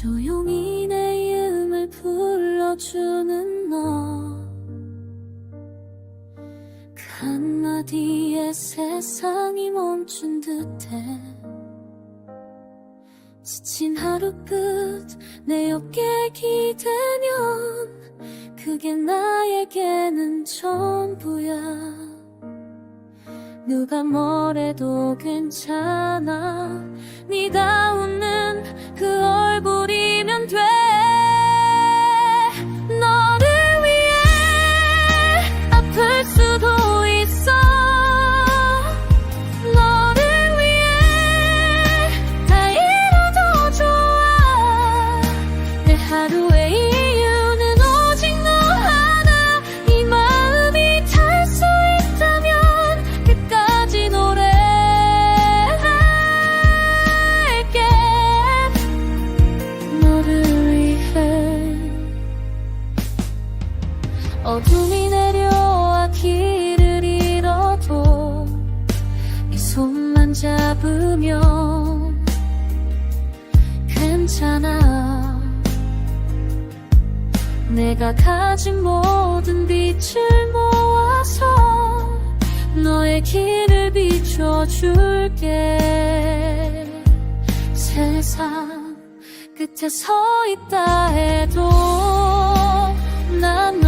조용히 내 이름을 불러주는 너 그 한마디에 세상이 멈춘 듯해. 지친 하루 끝 내 어깨에 기대면 그게 나에게는 전부야. 누가 뭐래도 괜찮아. 어둠이 내려와 길을 잃어도 네 손만 잡으면 괜찮아. 내가 가진 모든 빛을 모아서 너의 길을 비춰줄게. 세상 끝에 서 있다 해도 난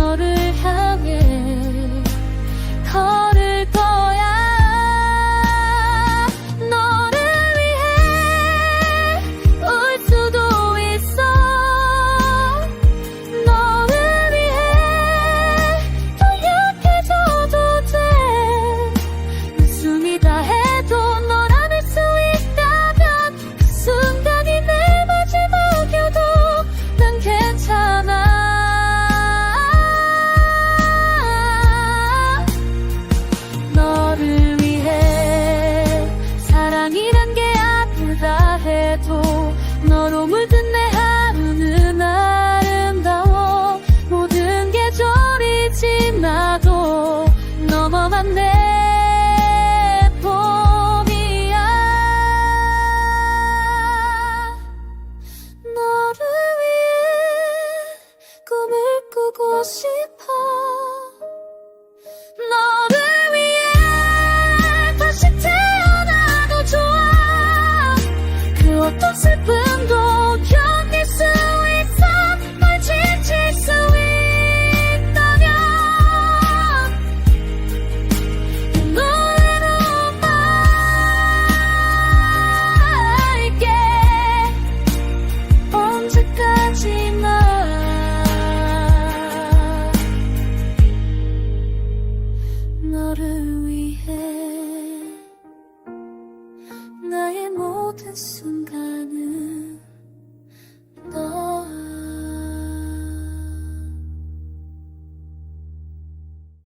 내 봄이야. 너를 위해 꿈을 꾸고 싶어. 너를 위해 다시 태어나도 좋아. 그 어떤 슬픔 soon.